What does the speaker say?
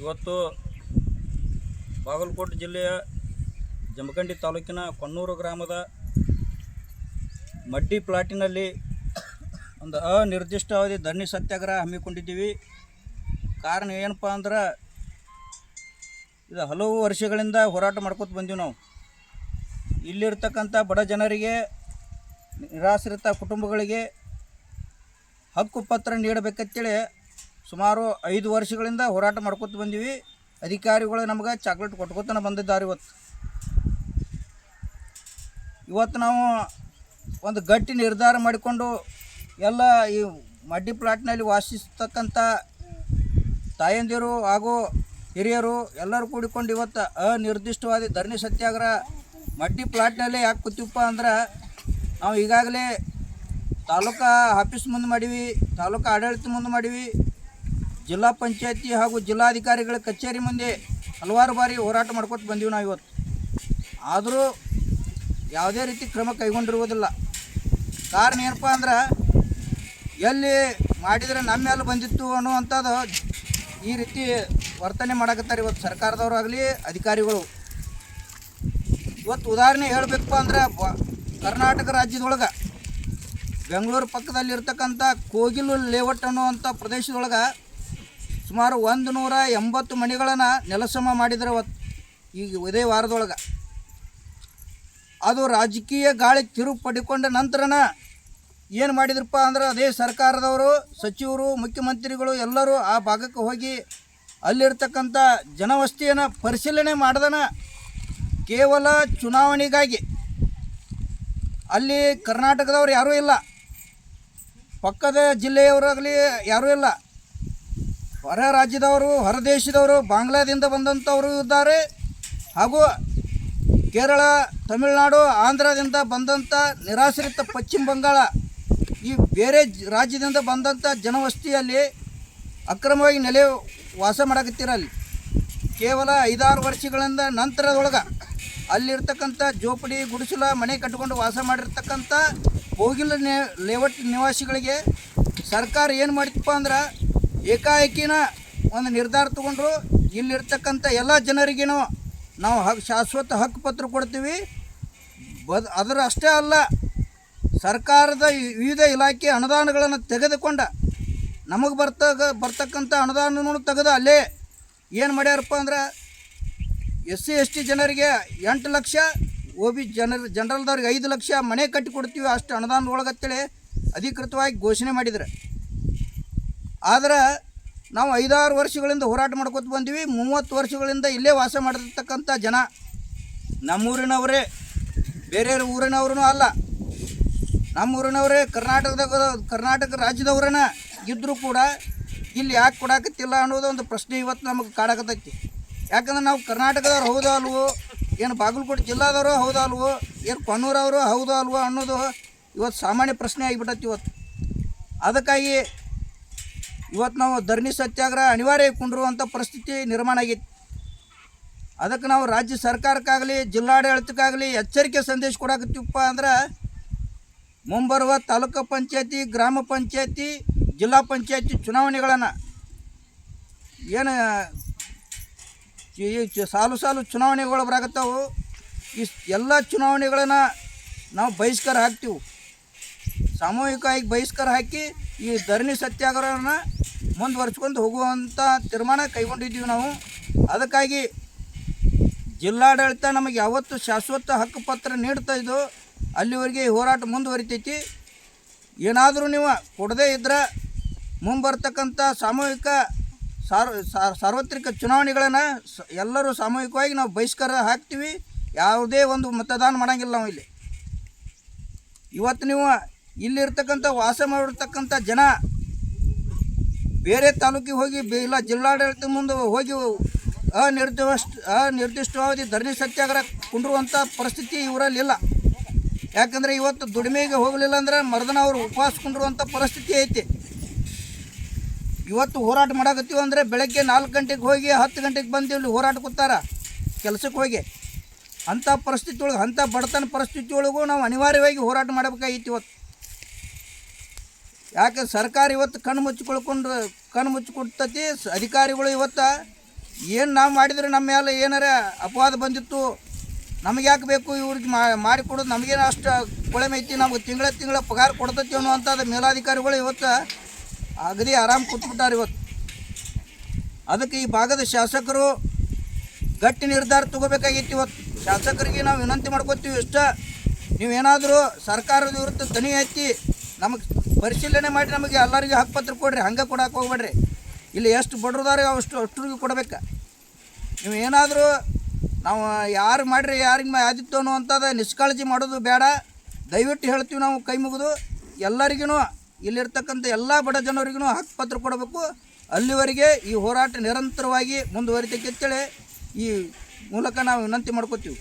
ಇವತ್ತು ಬಾಗಲಕೋಟೆ ಜಿಲ್ಲೆಯ ಜಮಖಂಡಿ ತಾಲೂಕಿನ ಕೊನ್ನೂರು ಗ್ರಾಮದ ಮಡ್ಡಿ ಪ್ಲಾಟಿನಲ್ಲಿ ಒಂದು ಅನಿರ್ದಿಷ್ಟಾವಧಿ ಧರಣಿ ಸತ್ಯಾಗ್ರಹ ಹಮ್ಮಿಕೊಂಡಿದ್ದೀವಿ. ಕಾರಣ ಏನಪ್ಪ ಅಂದ್ರೆ, ಇದು ಹಲವು ವರ್ಷಗಳಿಂದ ಹೋರಾಟ ಮಾಡ್ಕೊತ ಬಂದೀವಿ ನಾವು. ಇಲ್ಲಿರ್ತಕ್ಕಂಥ ಬಡ ಜನರಿಗೆ, ನಿರಾಶ್ರಿತ ಕುಟುಂಬಗಳಿಗೆ ಹಕ್ಕು ಪತ್ರ ನೀಡಬೇಕಂತೇಳಿ ಸುಮಾರು ಐದು ವರ್ಷಗಳಿಂದ ಹೋರಾಟ ಮಾಡ್ಕೊತ ಬಂದೀವಿ. ಅಧಿಕಾರಿಗಳು ನಮ್ಗೆ ಚಾಕ್ಲೇಟ್ ಕೊಟ್ಕೊತನ ಬಂದಿದ್ದಾರೆ ಇವತ್ತು. ಇವತ್ತು ನಾವು ಒಂದು ಗಟ್ಟಿ ನಿರ್ಧಾರ ಮಾಡಿಕೊಂಡು ಎಲ್ಲ ಈ ಮಡ್ಡಿ ಪ್ಲಾಟ್ನಲ್ಲಿ ವಾಸಿಸ್ತಕ್ಕಂಥ ತಾಯಂದಿರು ಹಾಗೂ ಹಿರಿಯರು ಎಲ್ಲರೂ ಕೂಡಿಕೊಂಡು ಇವತ್ತು ಅನಿರ್ದಿಷ್ಟವಾದ ಧರಣಿ ಸತ್ಯಾಗ್ರಹ ಮಡ್ಡಿ ಪ್ಲಾಟ್ನಲ್ಲೇ ಯಾಕೆ ಕೂತೀವಪ್ಪ ಅಂದ್ರೆ ನಾವು ಈಗಾಗಲೇ ತಾಲೂಕಾ ಆಫೀಸ್ ಮುಂದೆ ಮಾಡೀವಿ, ತಾಲೂಕಾ ಆಡಳಿತ ಮುಂದೆ ಮಾಡೀವಿ ಜಿಲ್ಲಾ ಪಂಚಾಯತಿ ಹಾಗೂ ಜಿಲ್ಲಾಧಿಕಾರಿಗಳ ಕಚೇರಿ ಮುಂದೆ ಹಲವಾರು ಬಾರಿ ಹೋರಾಟ ಮಾಡ್ಕೊತ ಬಂದೀವಿ ನಾವು ಇವತ್ತು. ಆದರೂ ಯಾವುದೇ ರೀತಿ ಕ್ರಮ ಕೈಗೊಂಡಿರುವುದಿಲ್ಲ. ಕಾರಣ ಏನಪ್ಪ ಅಂದ್ರೆ ಎಲ್ಲಿ ಮಾಡಿದರೆ ನಮ್ಮ ಮೇಲೆ ಬಂದಿತ್ತು ಅನ್ನುವಂಥದ್ದು ಈ ರೀತಿ ವರ್ತನೆ ಮಾಡಕತ್ತಾರೆ ಇವತ್ತು ಸರ್ಕಾರದವರು ಆಗಲಿ, ಅಧಿಕಾರಿಗಳು. ಇವತ್ತು ಉದಾಹರಣೆ ಹೇಳಬೇಕು ಅಂದ್ರೆ ಕರ್ನಾಟಕ ರಾಜ್ಯದೊಳಗೆ ಬೆಂಗಳೂರು ಪಕ್ಕದಲ್ಲಿರ್ತಕ್ಕಂಥ ಕೋಗಿಲು ಲೇಔಟ್ ಅನ್ನುವಂಥ ಪ್ರದೇಶದೊಳಗೆ ಸುಮಾರು ಒಂದು ನೂರ ಎಂಬತ್ತು ಮನೆಗಳನ್ನು ನೆಲಸಮ ಮಾಡಿದ್ರು ಈಗ ಇದೇ ವಾರದೊಳಗೆ. ಅದು ರಾಜಕೀಯ ಗಾಳಿ ತಿರುವು ಪಡ್ಕೊಂಡ ನಂತರನ ಏನು ಮಾಡಿದ್ರಪ್ಪ ಅಂದ್ರೆ ಅದೇ ಸರ್ಕಾರದವರು, ಸಚಿವರು, ಮುಖ್ಯಮಂತ್ರಿಗಳು ಎಲ್ಲರೂ ಆ ಭಾಗಕ್ಕೆ ಹೋಗಿ ಅಲ್ಲಿರ್ತಕ್ಕಂಥ ಜನವಸ್ತಿಯನ್ನು ಪರಿಶೀಲನೆ ಮಾಡ್ದನ ಕೇವಲ ಚುನಾವಣೆಗಾಗಿ. ಅಲ್ಲಿ ಕರ್ನಾಟಕದವ್ರು ಯಾರೂ ಇಲ್ಲ. ಪಕ್ಕದ ಜಿಲ್ಲೆಯವರಾಗಲಿ ಯಾರೂ ಇಲ್ಲ. ಹೊರ ರಾಜ್ಯದವರು, ಹೊರ ದೇಶದವರು, ಬಾಂಗ್ಲಾದಿಂದ ಬಂದಂಥವರು ಇದ್ದಾರೆ. ಹಾಗೂ ಕೇರಳ, ತಮಿಳುನಾಡು, ಆಂಧ್ರದಿಂದ ಬಂದಂಥ ನಿರಾಶ್ರಿತ ಪಶ್ಚಿಮ ಬಂಗಾಳ, ಈ ಬೇರೆ ರಾಜ್ಯದಿಂದ ಬಂದಂಥ ಜನವಸ್ತಿಯಲ್ಲಿ ಅಕ್ರಮವಾಗಿ ನೆಲೆ ವಾಸ ಮಾಡಕತ್ತಿರಲ್ಲಿ. ಕೇವಲ ಐದಾರು ವರ್ಷಗಳಿಂದ ನಂತರದೊಳಗೆ ಅಲ್ಲಿರ್ತಕ್ಕಂಥ ಜೋಪಡಿ, ಗುಡಿಸಲ, ಮನೆ ಕಟ್ಟಿಕೊಂಡು ವಾಸ ಮಾಡಿರ್ತಕ್ಕಂಥ ಹೋಗಿಲ್ಲ ನೆ ಲೇವಟ್ ನಿವಾಸಿಗಳಿಗೆ ಸರ್ಕಾರ ಏನು ಮಾಡಿತ್ತಪ್ಪ ಅಂದ್ರೆ ಏಕಾಏಕಿನ ಒಂದು ನಿರ್ಧಾರ ತಗೊಂಡ್ರು. ಇಲ್ಲಿರ್ತಕ್ಕಂಥ ಎಲ್ಲ ಜನರಿಗೇನು ನಾವು ಹಕ್, ಶಾಶ್ವತ ಹಕ್ಕು ಪತ್ರ ಕೊಡ್ತೀವಿ. ಬದ್, ಅದರ ಅಷ್ಟೇ ಅಲ್ಲ, ಸರ್ಕಾರದ ವಿವಿಧ ಇಲಾಖೆ ಅನುದಾನಗಳನ್ನು ತೆಗೆದುಕೊಂಡ, ನಮಗೆ ಬರ್ತಾಗ, ಬರ್ತಕ್ಕಂಥ ಅನುದಾನವನ್ನು ತೆಗೆದು ಅಲ್ಲೇ ಏನು ಮಾಡ್ಯಾರಪ್ಪ ಅಂದ್ರೆ ಎಸ್ ಸಿ ಎಸ್ ಟಿ ಜನರಿಗೆ ಎಂಟು ಲಕ್ಷ ಒ ಬಿ ಜನರ, ಜನರಲ್ದವ್ರಿಗೆ ಐದು ಲಕ್ಷ ಮನೆ ಕಟ್ಟಿ ಕೊಡ್ತೀವಿ ಅಷ್ಟು ಅನುದಾನದೊಳಗತ್ತೇಳಿ ಅಧಿಕೃತವಾಗಿ ಘೋಷಣೆ ಮಾಡಿದ್ದಾರೆ ಆದ್ರೆ ನಾವು ಐದಾರು ವರ್ಷಗಳಿಂದ ಹೋರಾಟ ಮಾಡ್ಕೊತ ಬಂದೀವಿ, ಮೂವತ್ತು ವರ್ಷಗಳಿಂದ ಇಲ್ಲೇ ವಾಸ ಮಾಡಿರ್ತಕ್ಕಂಥ ಜನ ನಮ್ಮೂರಿನವರೇ ಬೇರೆ ಊರಿನವ್ರೂ ಅಲ್ಲ. ನಮ್ಮೂರಿನವರೇ ಕರ್ನಾಟಕದಾಗ ಕರ್ನಾಟಕ ರಾಜ್ಯದವ್ರನ್ನ ಇದ್ದರೂ ಕೂಡ ಇಲ್ಲಿ ಯಾಕೆ ಕೊಡಾಕತ್ತಿಲ್ಲ ಅನ್ನೋದು ಒಂದು ಪ್ರಶ್ನೆ ಇವತ್ತು ನಮಗೆ ಕಾಡಕತ್ತೈತಿ. ಯಾಕಂದ್ರೆ ನಾವು ಕರ್ನಾಟಕದವ್ರು ಹೌದಾ ಅಲ್ವೋ, ಏನು ಬಾಗಲಕೋಟೆ ಜಿಲ್ಲಾದವರು ಹೌದಾ ಅಲ್ವೋ, ಏನು ಕೊನ್ನೂರವರು ಹೌದಾ ಅಲ್ವೋ ಅನ್ನೋದು ಇವತ್ತು ಸಾಮಾನ್ಯ ಪ್ರಶ್ನೆ ಆಗಿಬಿಟ್ಟೈತಿ ಇವತ್ತು. ಅದಕ್ಕಾಗಿ ಇವತ್ತು ನಾವು ಧರಣಿ ಸತ್ಯಾಗ್ರಹ ಅನಿವಾರ್ಯ ಕುಂಡಿರುವಂಥ ಪರಿಸ್ಥಿತಿ ನಿರ್ಮಾಣ ಆಗಿತ್ತು. ಅದಕ್ಕೆ ನಾವು ರಾಜ್ಯ ಸರ್ಕಾರಕ್ಕಾಗಲಿ, ಜಿಲ್ಲಾಡಳಿತಕ್ಕಾಗಲಿ ಎಚ್ಚರಿಕೆ ಸಂದೇಶ ಕೊಡಾಕತ್ತೀವಪ್ಪ ಅಂದ್ರೆ ಮುಂಬರುವ ತಾಲೂಕು ಪಂಚಾಯತಿ, ಗ್ರಾಮ ಪಂಚಾಯತಿ, ಜಿಲ್ಲಾ ಪಂಚಾಯತಿ ಚುನಾವಣೆಗಳನ್ನು ಏನು ಈ ಸಾಲು ಸಾಲು ಚುನಾವಣೆಗಳು ಬರಾಕತ್ತಾವು. ಈ ಎಲ್ಲ ಚುನಾವಣೆಗಳನ್ನು ನಾವು ಬಹಿಷ್ಕಾರ ಹಾಕ್ತೀವಿ. ಸಾಮೂಹಿಕವಾಗಿ ಬಹಿಷ್ಕಾರ ಹಾಕಿ ಈ ಧರಣಿ ಸತ್ಯಾಗ್ರಹನ ಮುಂದುವರ್ಸ್ಕೊಂಡು ಹೋಗುವಂಥ ತೀರ್ಮಾನ ಕೈಗೊಂಡಿದ್ದೀವಿ ನಾವು. ಅದಕ್ಕಾಗಿ ಜಿಲ್ಲಾಡಳಿತ ನಮಗೆ ಯಾವತ್ತು ಶಾಶ್ವತ ಹಕ್ಕುಪತ್ರ ನೀಡ್ತಾ ಇದ್ದೋ, ಅಲ್ಲಿವರೆಗೆ ಹೋರಾಟ ಮುಂದುವರಿತೈತಿ. ಏನಾದರೂ ನೀವು ಕೊಡದೇ ಇದ್ದರೆ ಮುಂಬರ್ತಕ್ಕಂಥ ಸಾಮೂಹಿಕ ಸಾರ್, ಸಾರ್- ಸಾರ್ವತ್ರಿಕ ಚುನಾವಣೆಗಳನ್ನು ಎಲ್ಲರೂ ಸಾಮೂಹಿಕವಾಗಿ ನಾವು ಬಹಿಷ್ಕಾರ ಹಾಕ್ತೀವಿ. ಯಾವುದೇ ಒಂದು ಮತದಾನ ಮಾಡೋಂಗಿಲ್ಲ ನಾವು ಇಲ್ಲಿ. ಇವತ್ತು ನೀವು ಇಲ್ಲಿರ್ತಕ್ಕಂಥ ವಾಸ ಮಾಡಿರ್ತಕ್ಕಂಥ ಜನ ಬೇರೆ ತಾಲೂಕಿಗೆ ಹೋಗಿ ಇಲ್ಲ ಜಿಲ್ಲಾಡಳಿತ ಮುಂದೆ ಹೋಗಿ ಅನಿರ್ದಿಷ್ಟ ಅನಿರ್ದಿಷ್ಟವಾದಿ ಧರಣಿ ಸತ್ಯಾಗ್ರಹ ಕುಂಡಿರುವಂಥ ಪರಿಸ್ಥಿತಿ ಇವರಲ್ಲಿ ಇಲ್ಲ. ಯಾಕಂದರೆ ಇವತ್ತು ದುಡಿಮೆಗೆ ಹೋಗಲಿಲ್ಲ ಅಂದ್ರೆ ಮರದನ ಅವರು ಉಪವಾಸ ಕುಂಡಿರುವಂಥ ಪರಿಸ್ಥಿತಿ ಐತಿ. ಇವತ್ತು ಹೋರಾಟ ಮಾಡಾಕತ್ತೀವಿ ಅಂದರೆ ಬೆಳಗ್ಗೆ ನಾಲ್ಕು ಗಂಟೆಗೆ ಹೋಗಿ ಹತ್ತು ಗಂಟೆಗೆ ಬಂದು ಇಲ್ಲಿ ಹೋರಾಟ ಕೂತಾರ ಕೆಲಸಕ್ಕೆ ಹೋಗಿ. ಅಂಥ ಪರಿಸ್ಥಿತಿ ಒಳಗೆ ಅಂಥ ಬಡತನ ಪರಿಸ್ಥಿತಿ ಒಳಗೂ ನಾವು ಅನಿವಾರ್ಯವಾಗಿ ಹೋರಾಟ ಮಾಡಬೇಕಾಗಿತ್ತು ಇವತ್ತು. ಯಾಕೆ ಸರ್ಕಾರ ಇವತ್ತು ಕಣ್ಣು ಮುಚ್ಚಿಕೊಳ್ಕೊಂಡು ಕಣ್ಣು ಮುಚ್ಚಿಕೊಡ್ತತಿ? ಅಧಿಕಾರಿಗಳು ಇವತ್ತು ಏನು ನಾವು ಮಾಡಿದರೆ ನಮ್ಮ ಮೇಲೆ ಏನಾರ ಅಪವಾದ ಬಂದಿತ್ತು? ನಮಗೆ ಯಾಕೆ ಬೇಕು ಇವ್ರಿಗೆ ಮಾಡಿ ಕೊಡೋದು? ನಮಗೇನು ಅಷ್ಟು ಕೊಳೆಮೆ ಐತಿ? ನಮ್ಗೆ ತಿಂಗಳ ತಿಂಗಳ ಪಗಾರ ಕೊಡ್ತತಿ ಅನ್ನುವಂಥದ್ದು ಮೇಲಾಧಿಕಾರಿಗಳು ಇವತ್ತು ಅಗದಿ ಆರಾಮ್ ಕೂತ್ಬಿಟ್ಟಾರೆ ಇವತ್ತು ಅದಕ್ಕೆ ಈ ಭಾಗದ ಶಾಸಕರು ಗಟ್ಟಿ ನಿರ್ಧಾರ ತಗೋಬೇಕಾಗಿತ್ತು ಇವತ್ತು ಶಾಸಕರಿಗೆ ನಾವು ವಿನಂತಿ ಮಾಡ್ಕೋತೀವಿ ಇಷ್ಟ. ನೀವೇನಾದರೂ ಸರ್ಕಾರದ ವಿರುದ್ಧ ದನಿ ಎತ್ತಿ ನಮಗೆ ಪರಿಶೀಲನೆ ಮಾಡಿ ನಮಗೆ ಎಲ್ಲರಿಗೂ ಹಕ್ಕುಪತ್ರ ಕೊಡ್ರಿ, ಹಂಗೆ ಕೊಡಕ್ಕೆ ಹೋಗ್ಬೇಡ್ರಿ. ಇಲ್ಲಿ ಎಷ್ಟು ಬಡ್ರದಾರೆ ಅಷ್ಟು ಅಷ್ಟರಿಗೂ ಕೊಡಬೇಕು. ನೀವು ಏನಾದರೂ ನಾವು ಯಾರು ಮಾಡ್ರಿ, ಯಾರಿಗೆ ಆದಿತ್ತು ಅಂತದ ನಿಷ್ಕಾಳಜಿ ಮಾಡೋದು ಬೇಡ. ದಯವಿಟ್ಟು ಹೇಳ್ತೀವಿ ನಾವು ಕೈ ಮುಗಿದು. ಎಲ್ಲರಿಗೂ ಇಲ್ಲಿರ್ತಕ್ಕಂಥ ಎಲ್ಲ ಬಡ ಜನರಿಗೂ ಹಕ್ಕುಪತ್ರ ಕೊಡಬೇಕು. ಅಲ್ಲಿವರೆಗೆ ಈ ಹೋರಾಟ ನಿರಂತರವಾಗಿ ಮುಂದುವರಿತಕ್ಕೆ ಅಂತೇಳಿ ಈ ಮೂಲಕ ನಾವು ವಿನಂತಿ ಮಾಡ್ಕೋತೀವಿ.